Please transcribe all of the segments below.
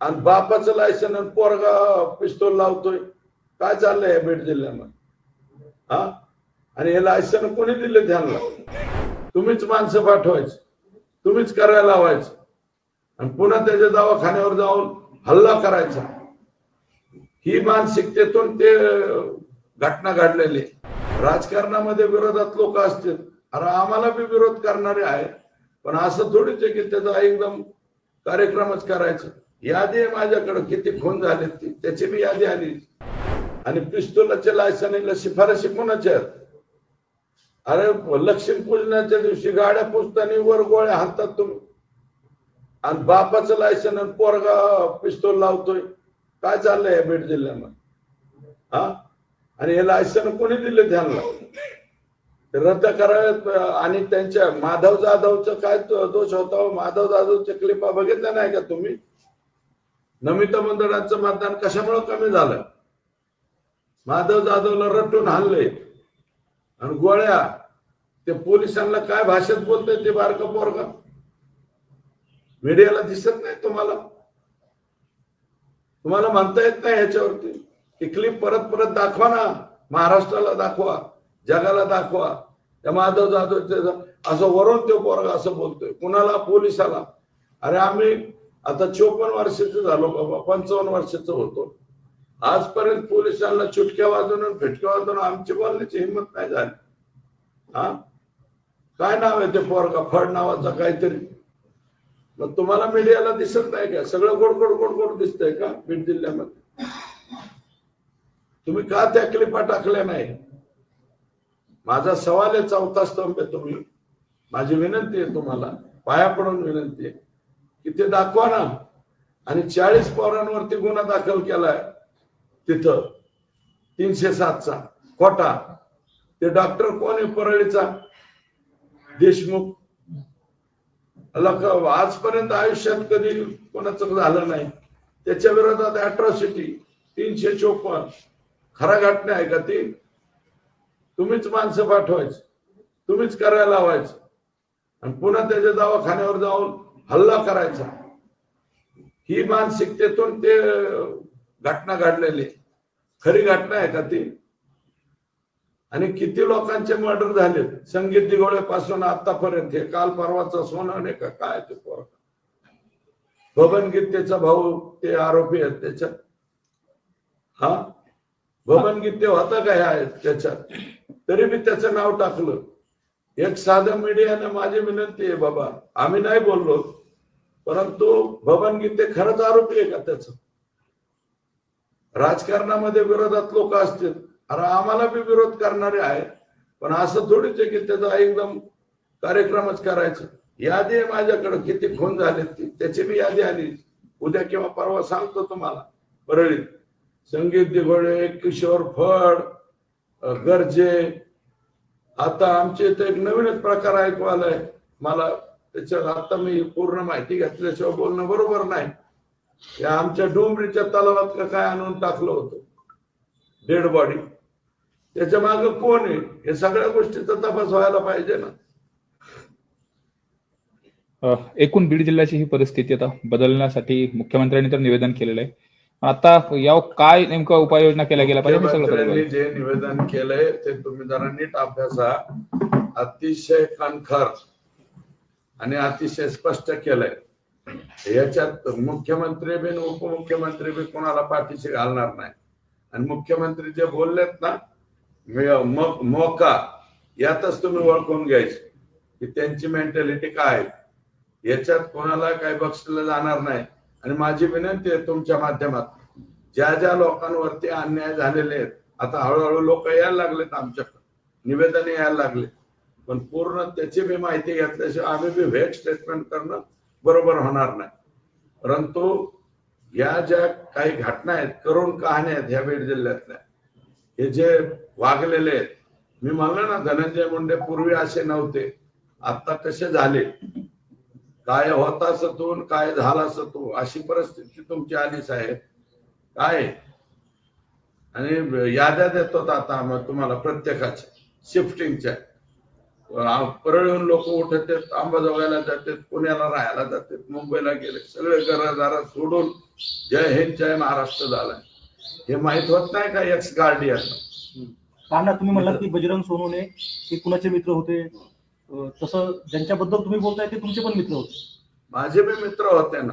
आणि बापाचं लायसन आणि पोरगा पिस्तोल लावतोय. काय चाललंय या बीड जिल्ह्यामध्ये? हा? आणि हे लायसन कोणी दिले ध्यानला तुम्हीच माणसं पाठवायची. तुम्हीच करायला लावायचं. आणि पुन्हा त्याच्या दवाखान्यावर जाऊन हल्ला करायचा. ही मानसिकतेतून ते घटना घडलेली आहे. राजकारणामध्ये विरोधात लोक असतील. अरे आम्हाला बी विरोध करणारे आहेत. पण असं थोडीच आहे की त्याचा एकदम कार्यक्रमच करायचा. यादी आहे माझ्याकडे किती खून झाले ती त्याची मी यादी आली. आणि पिस्तुलाच्या लायसनीला शिफारशी कोणाच्या आहेत? अरे लक्ष्मी पूजनाच्या दिवशी गाड्या पुजताना वर गोळ्या हातात तुम्ही. आणि बापाचं लायसन आणि पोरगा पिस्तूल लावतोय. काय चाललंय या बीड जिल्ह्यामध्ये? हा? आणि हे लायसन कोणी दिले त्यांना रद्द करावेत आणि त्यांच्या माधव जाधवचं काय दोष होता? माधव जाधवच्या क्लिपा बघितल्या नाही का तुम्ही? नमिता मंडळाचं मतदान कशामुळे कमी झालं? माधव जाधवला रटून हाणले. आणि गोळ्या ते पोलिसांना काय भाषेत बोलतोय ते बारका पोरगा? मीडियाला दिसत नाही तुम्हाला? तुम्हाला म्हणता येत नाही ह्याच्यावरती? ती क्लिप परत परत दाखवा ना. महाराष्ट्राला दाखवा जगाला दाखवा. त्या माधव जाधव असं वरून तो पोरगा असं बोलतोय. कुणाला? पोलिसाला. अरे आम्ही आता चोपन्न वर्षाचं झालो बाबा पंचावन्न वर्षाचं होतो. आजपर्यंत पोलिसांना चुटक्या वाजवून फिटक्या वाजवून आमची बोलण्याची हिंमत नाही झाली. हा? काय नाव आहे ते पोरगा? फड नावाचा काहीतरी. मग तुम्हाला मीडियाला दिसत नाही का? सगळं गोड गोड गोड गोड दिसतंय का बीड जिल्ह्यामध्ये? तुम्ही का त्या क्लिपा टाकल्या नाही? माझा सवाल आहे चौथा स्तंभ आहे तुम्ही. माझी विनंती आहे तुम्हाला. पाया पडून विनंती आहे. की ते दाखवा ना. आणि चाळीस पोरांवरती गुन्हा दाखल केलाय तिथं. तीनशे सातचा. खोटा. ते डॉक्टर कोण आहे परळीचा? देशमुख. आजपर्यंत आयुष्यात कधी कोणाचं झालं नाही. त्याच्या विरोधात अट्रॉसिटी. तीनशे चोपन्न. खरा घटना आहे का ती? तुम्हीच माणसं पाठवायची. तुम्हीच करायला लावायचं. आणि पुन्हा त्याच्या दवाखान्यावर जाऊन हल्ला करायचा. ही मानसिकतेतून ते घटना घडलेली. खरी घटना आहे का ती? आणि किती लोकांचे मर्डर झाले? संगीत दिगोळे पासून आतापर्यंत हे काल परवाचं सोनं नाही का? काय ते पोर? बबन गीतेचा भाऊ ते आरोपी आहेत त्याच्यात. हा? बबन गीते होता का ह्या त्याच्यात? तरी मी त्याचं नाव टाकलं. एक साधं मीडियाने माझी विनंती आहे बाबा. आम्ही नाही बोललो परंतु बबन गीते खरंच आरोपी आहे का त्याच? राजकारणामध्ये विरोधात लोक असतील. अरे आम्हाला बी विरोध करणारे आहेत पण असं थोडीच आहे की त्याचा एकदम कार्यक्रमच करायचा. यादी आहे माझ्याकडे. किती खून झाले ती. त्याची बी यादी आली. उद्या किंवा परवा सांगतो तुम्हाला. परळीत. संगीत दिघोळे किशोर फड गरजे आता आमच्या इथे एक नवीनच प्रकार ऐकू आलाय. मला त्याच्यात आता मी पूर्ण माहिती घेतल्याशिवाय बोलणं बरोबर नाही. या आमच्या डोंबरीच्या तलावात का काय आणून टाकलं होतं? Dead body. त्याच्या माग कोण आहे? हे सगळ्या गोष्टीचा तपास व्हायला पाहिजे ना. एकूण बीड जिल्ह्याची ही परिस्थिती आता बदलण्यासाठी मुख्यमंत्र्यांनी तर निवेदन केलेलं आहे. आता या काय नेमकं उपाययोजना केल्या गेल्या? पाहिजे सगळं. जे निवेदन केलंय ते तुम्ही जरा नीट अभ्यासा अतिशय कणखर आणि अतिशय स्पष्ट केलंय. याच्यात मुख्यमंत्री बी उपमुख्यमंत्री बी कोणाला पाठीशी घालणार नाही. आणि मुख्यमंत्री जे बोललेत ना मोका यातच तुम्ही ओळखून घ्यायचे की त्यांची मेंटॅलिटी काय आहे. याच्यात कोणाला काही बक्षिसलं जाणार नाही आणि माझी विनंती आहे तुमच्या माध्यमात ज्या ज्या लोकांवरती अन्याय झालेले आहेत आता हळूहळू लोक यायला लागलेत आमच्याकडे निवेदन यायला लागले. पण पूर्ण त्याची बी माहिती घेतल्याशिवाय आम्ही बी व्हेट स्टेटमेंट करणं बरोबर होणार नाही. परंतु या ज्या काही घटना आहेत करुण कहाण्या आहेत ह्या बीड जिल्ह्यातल्या हे जे वागलेले आहेत मी म्हणलं ना धनंजय मुंडे पूर्वी असे नव्हते आता कसे झाले? काय होता सतून काय झाला सतू अशी परिस्थिती तुमची आली साहेब. काय? आहे? आणि याद्या देतो आता मग तुम्हाला प्रत्येकाच्या शिफ्टिंगच्या अं, परळीहून लोक उठत आहेत अंबाजोगायला जातात पुण्याला राहायला जातात मुंबईला गेले सगळे घरदारा सोडून जय हिंद जय महाराष्ट्र झालाय हे माहीत होत नाही का एक्स गार्डियन काना तुम्ही म्हणलात की बजरंग सोनूने हे कुणाचे मित्र होते? तसं ज्यांच्याबद्दल तुम्ही बोलताय ते तुमचे पण मित्र होते. माझे पण मित्र होते ना.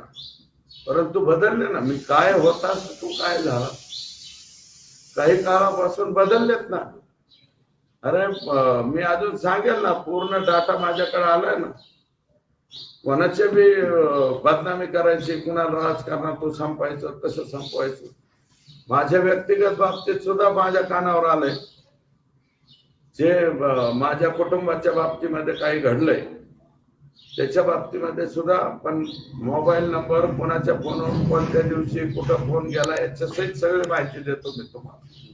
परंतु बदलले ना. मी काय होता तू काय झाला? काही काळापासून बदललेत ना. अरे मी अजून सांगेल ना पूर्ण डाटा माझ्याकडे आलाय ना. कोणाचे बी बदनामी करायची कुणाला राजकारणातून संपायचं कसं संपवायचं. माझ्या व्यक्तिगत बाबतीत सुद्धा माझ्या कानावर आलंय. जे माझ्या कुटुंबाच्या बाबतीमध्ये काही घडलंय त्याच्या बाबतीमध्ये सुद्धा आपण मोबाईल नंबर कोणाच्या फोनवर कोणत्या दिवशी कुठं फोन गेला याच्या सहित सगळी माहिती देतो मी तुम्हाला.